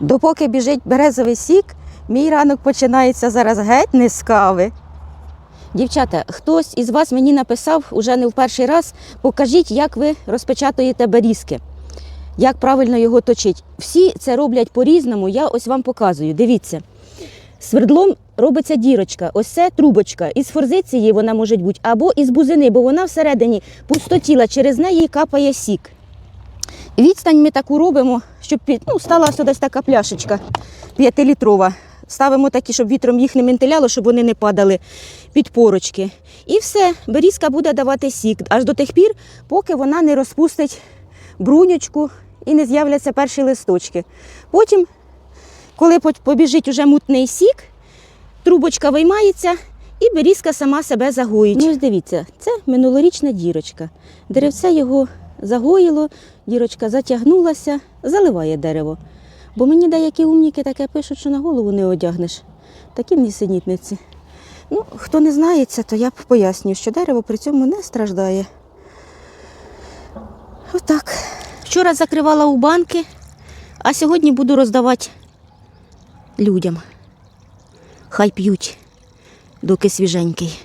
Допоки біжить березовий сік, мій ранок починається зараз геть не з кави. Дівчата, хтось із вас мені написав уже не в перший раз, покажіть, як ви розпечатуєте берізки, як правильно його точить. Всі це роблять по-різному, я ось вам показую. Дивіться. Свердлом робиться дірочка, ось це трубочка. Із форзиції вона може бути, або із бузини, бо вона всередині пустотіла, через неї капає сік. Відстань ми таку робимо, щоб під, ну, стала десь така пляшечка п'ятилітрова. Ставимо такі, щоб вітром їх не ментиляло, щоб вони не падали під порочки. І все, берізка буде давати сік аж до тих пір, поки вона не розпустить бруньочку і не з'являться перші листочки. Потім, коли побіжить уже мутний сік, трубочка виймається і берізка сама себе загоїть. Ну, ось дивіться, це минулорічна дірочка. Деревце його загоїло, дірочка затягнулася, заливає дерево. Бо мені деякі умніки таке пишуть, що на голову не одягнеш. Такі нісенітниці. Ну, хто не знається, то я пояснюю, що дерево при цьому не страждає. Отак. Вчора закривала у банки, а сьогодні буду роздавати людям. Хай п'ють, доки свіженький.